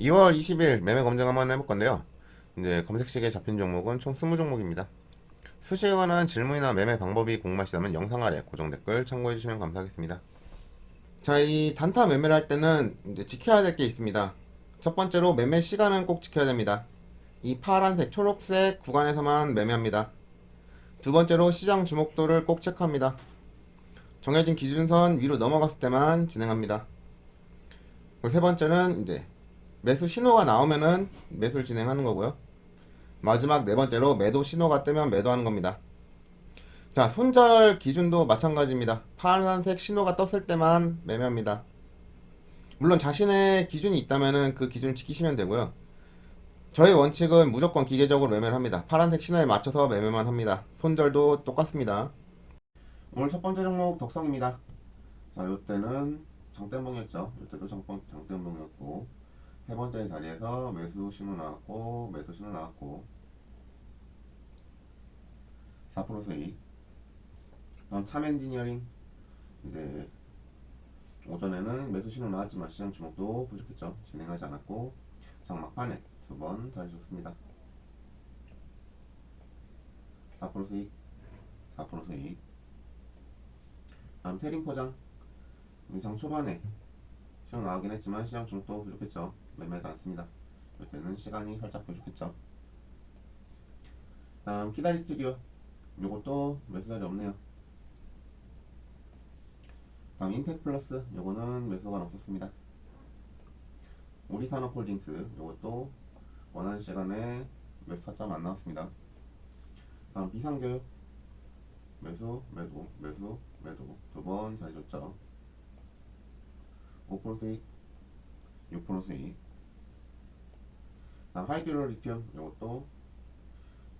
2월 20일 매매 검증 한번 해볼 건데요. 이제 검색식에 잡힌 종목은 총 20종목입니다. 수시에 관한 질문이나 매매 방법이 궁금하시다면 영상 아래 고정 댓글 참고해 주시면 감사하겠습니다. 자, 이 단타 매매를 할 때는 이제 지켜야 될 게 있습니다. 첫 번째로 매매 시간은 꼭 지켜야 됩니다. 이 파란색, 초록색 구간에서만 매매합니다. 두 번째로 시장 주목도를 꼭 체크합니다. 정해진 기준선 위로 넘어갔을 때만 진행합니다. 그리고 세 번째는 이제 매수 신호가 나오면은 매수를 진행하는 거고요. 마지막 네 번째로 매도 신호가 뜨면 매도하는 겁니다. 자, 손절 기준도 마찬가지입니다. 파란색 신호가 떴을 때만 매매합니다. 물론 자신의 기준이 있다면은 그 기준을 지키시면 되고요. 저희 원칙은 무조건 기계적으로 매매를 합니다. 파란색 신호에 맞춰서 매매만 합니다. 손절도 똑같습니다. 오늘 첫 번째 종목 덕성입니다. 자, 이때는 장대봉이었죠. 이때도 장대, 장대봉이었고 세 번째 자리에서 매수 신호 나왔고 매도 신호 나왔고 4% 수익. 다음 참 엔지니어링 이제 오전에는 매수 신호 나왔지만 시장 주목도 부족했죠. 진행하지 않았고 장막판에 두 번 자리 줬습니다. 4% 수익, 4% 수익. 다음 테린 포장 장 초반에 시험 나오긴 했지만 시장 주목도 부족했죠. 매매하지 않습니다. 이때는 시간이 살짝 부족했죠. 다음 키다리 스튜디오 요것도 매수 자리 없네요. 다음 인텍 플러스 요거는 매수가 없었습니다. 우리산업홀딩스 요것도 원하는 시간에 매수 타점 안 나왔습니다. 다음 비상교육 매수 매도 매수 매도 두 번 자리 줬죠. 5% 수익 6% 수익. 다음 하이드로 리튬 요것도.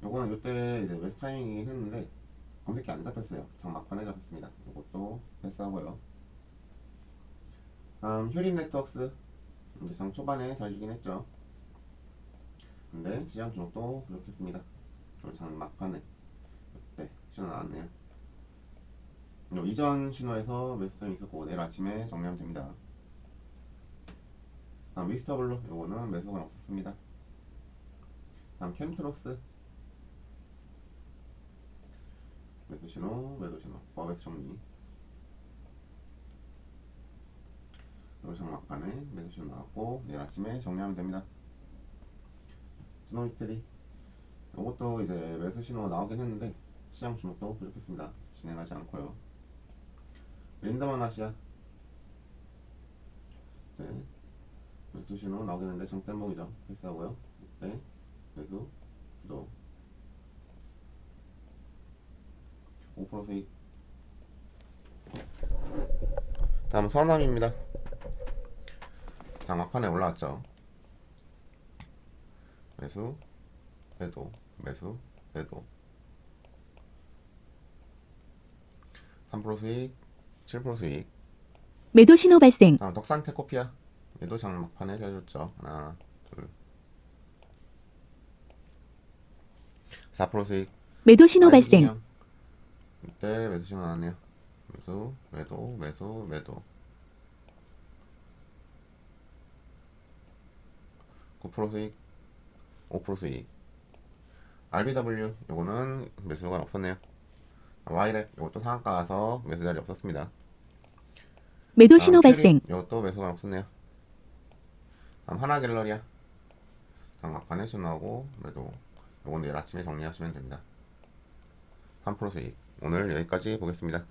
요거는 요때 이제 매수 타이밍이긴 했는데 검색기 안 잡혔어요. 장막판에 잡혔습니다. 요것도 패스하고요. 다음 휴린 네트워크스. 이제 장 초반에 잘 주긴 했죠. 근데 시장 주목도 부족했습니다. 그리고 장 막판에 네 신호 나왔네요. 요 이전 신호에서 매수 타임 있었고 내일 아침에 정리하면 됩니다 다음 미스터블루 요거는 매수가 없었습니다. 다음 캠트로스. 매도 신호 매도 신호 버벳 정리 그리고 장막판에 매도 신호 나왔고 내일 아침에 정리하면 됩니다. 스노 이태리. 이것도 이제 매수 신호 나오긴 했는데 시장 주목도 부족했습니다. 진행하지 않고요. 린더만 아시아. 네 매수 신호 나오긴 했는데 정대목이죠. 패스하고요. 네. 매수 또5% 수익 다음 서남입니다. 자 막판에 올라왔죠. 매수 매도 매수 매도. 3% 수익 7% 수익 매도 신호 발생. 다음 덕산테 코피아 매도 장 막판에 잘줬죠 하나 둘 4% 수익 매도 신호 발생. 아이디어. 이때 매수 신호 나왔네요. 매수, 매도, 매수, 매도. 9% 수익, 5% 수익. RBW 요거는 매수가 없었네요. Y랩 요것도 상한가 가서 매수 자리 없었습니다. 매도 신호 큐리, 발생. 요것도 매수가 없었네요. 다음 하나 갤러리아. 장막판에 신호 나오고 매도. 요건 내일 아침에 정리하시면 됩니다. 3% 수익. 오늘 여기까지 보겠습니다.